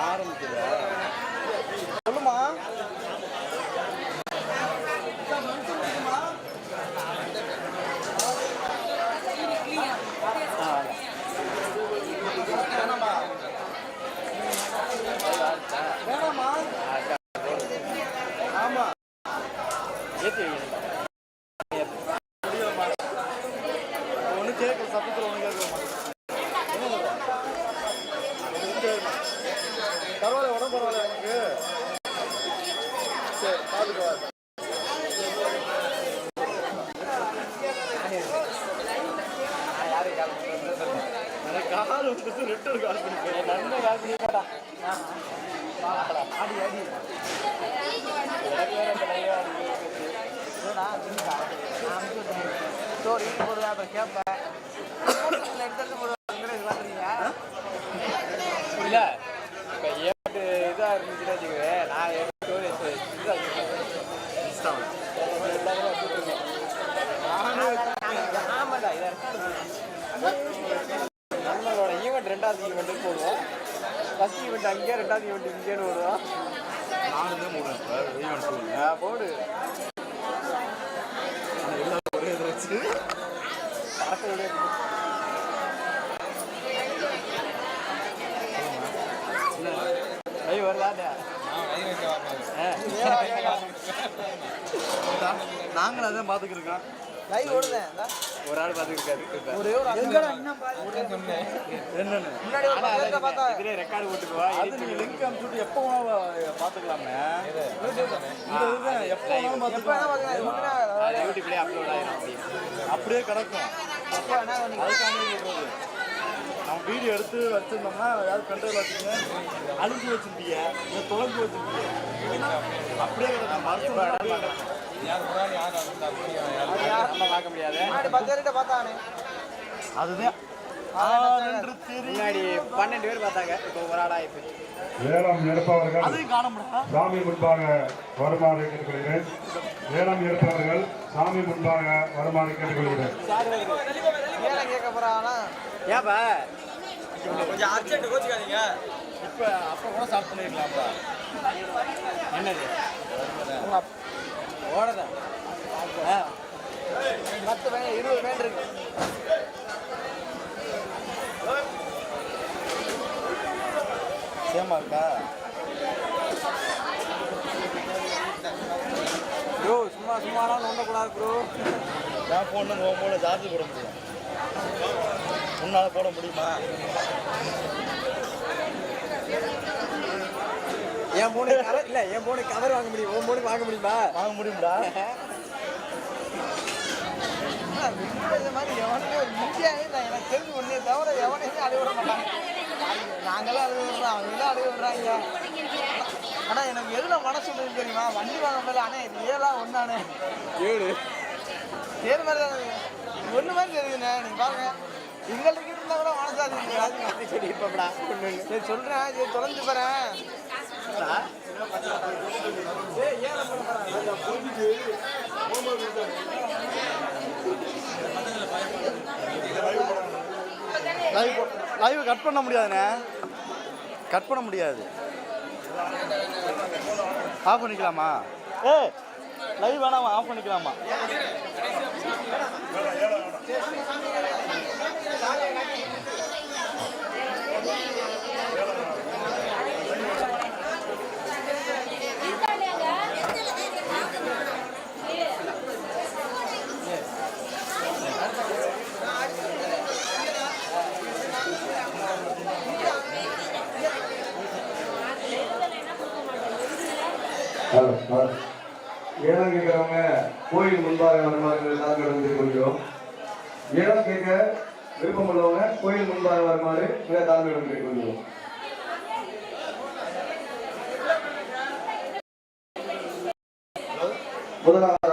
ஆரம்பிக்குதா? சொல்லுமா. வேணாமா ஆமா. முடியலம்மா ஒன்று கேட்கல சத்தத்தில் ஒன்று கேட்கலாமா பரவாயில்ல உடம்பு பரவாயில்ல எனக்கு சரி பார்த்துக்கோ எனக்கு கால் வந்துட்டு ரிட்டர்ன் கால் பண்ணி நன்மை கால் பண்ணி அடி அடி ஸ்டோரி போடுவேன் அப்புறம் கேட்பேன். எடுத்து போடுவேன் பார்த்துறீங்க இல்ல இப்ப ஏட்டு இதா இருந்துச்சுன்னு வச்சுக்கவே நான் எடுத்து இதா இன்ஸ்டாவில் ஆமாடா இதை ரெக்கார்டு நம்மளோட ஈவெண்ட் ரெண்டாவது ஈவெண்ட் போடுவோம். ஃபர்ஸ்ட் ஈவெண்ட் அங்கே ரெண்டாவது ஈவெண்ட் இங்கேன்னு ஈவெண்ட் போடு. ஒரே வச்சு ஐயோ வருதாண்டா நாங்களும் அதான் பார்த்துக்கிருக்கோம் லைவ் ஓடுதேன். ஒரு ஆள் பார்த்துருக்காரு ஒரே ஒரு என்னன்னு? இதுலேயே ரெக்கார்டு போட்டுக்குவா அது நீங்க லிங்க் அனுப்பிச்சுட்டு எப்போ பார்த்துக்கலாமே. இந்த இதுதான். எப்போ யூடியூப்லேயே அப்லோட் அப்படி. அப்படியே கிடக்கும். சொல்றது? நம்ம வீடியோ எடுத்து வச்சிருந்தோம்னா யாரும் கண்ட்ரோல் வச்சுங்க அழிஞ்சு வச்சிருப்பீங்க. இல்லை தொலைஞ்சு இல்லைன்னா அப்படியே அதுதான். பன்னெண்டு பேர் பார்த்தாங்க இப்போ ஒரு ஆள் ஆயிப்போச்சு. ஏலம் எடுப்பவர்கள் சாமி முன்பாக வருமாறு கேட்டுக்கொள்கிறேன். ஏலம் எடுப்பவர்கள் சாமி முன்பாக வருமாறு கேட்டுக்கொள்கிறேன். ஏழை கேட்க போறானா? ஏப்பா கொஞ்சம் அர்ஜென்ட் கோச்சுக்காதீங்க. இப்போ அப்போ கூட ஸ்டார்ட் பண்ணிருக்கலாம்ப்பா என்னது? ஓடதா பத்து வேன் இருபது வேன் இருக்கு. சேமா இருக்கா? ப்ரோ சும்மா சும்மாலாம் நோண்டக்கூடாது ப்ரோ. என் ஃபோன் உன் ஃபோனில் சார்ஜ் போட முடியும். உன்னால் போட முடியுமா? என் போனு கவர் இல்லை என் போனு கவர் வாங்க முடியும். உன் போனு வாங்க முடியுமா? வாங்க முடியும்டா. எனக்கு தெரிஞ்சு ஒன்றே தவிர எவனையுமே அடைய விட மாட்டாங்க நாங்களாம் அடைய விடுறோம் அவங்களாம் அடைய விடுறாங்க ஆனால் எனக்கு எதில் மனசு விடுது தெரியுமா? வண்டி வாங்க மேலே அண்ணே இது ஏழா ஒன்றானே ஏழு. ஏழு மாதிரி தான் ஒன்று மாதிரி தெரியுதுண்ணே நீங்கள் பாருங்க. எங்கள்கிட்ட இருந்தால் கூட மனசாது சரி சொல்கிறேன் சரி தொலைஞ்சு போகிறேன் லைவ் லைவ் கட் பண்ண முடியாதுண்ணே. கட் பண்ண முடியாது. ஆஃப் பண்ணிக்கலாமா? ஏ லைவ் வேணாமா? ஆஃப் பண்ணிக்கலாமா? Hello hello. கேட்குறவங்க கோயில் முன்பாக வருமாறு நாங்கள் வந்து கொள்கிறோம் ஏலம் கேட்க விருப்பம் உள்ளவங்க கோயில் முன்பாக வருமாறு மிக தாழ்மையுடன் கொள்கிறோம் முதலாவது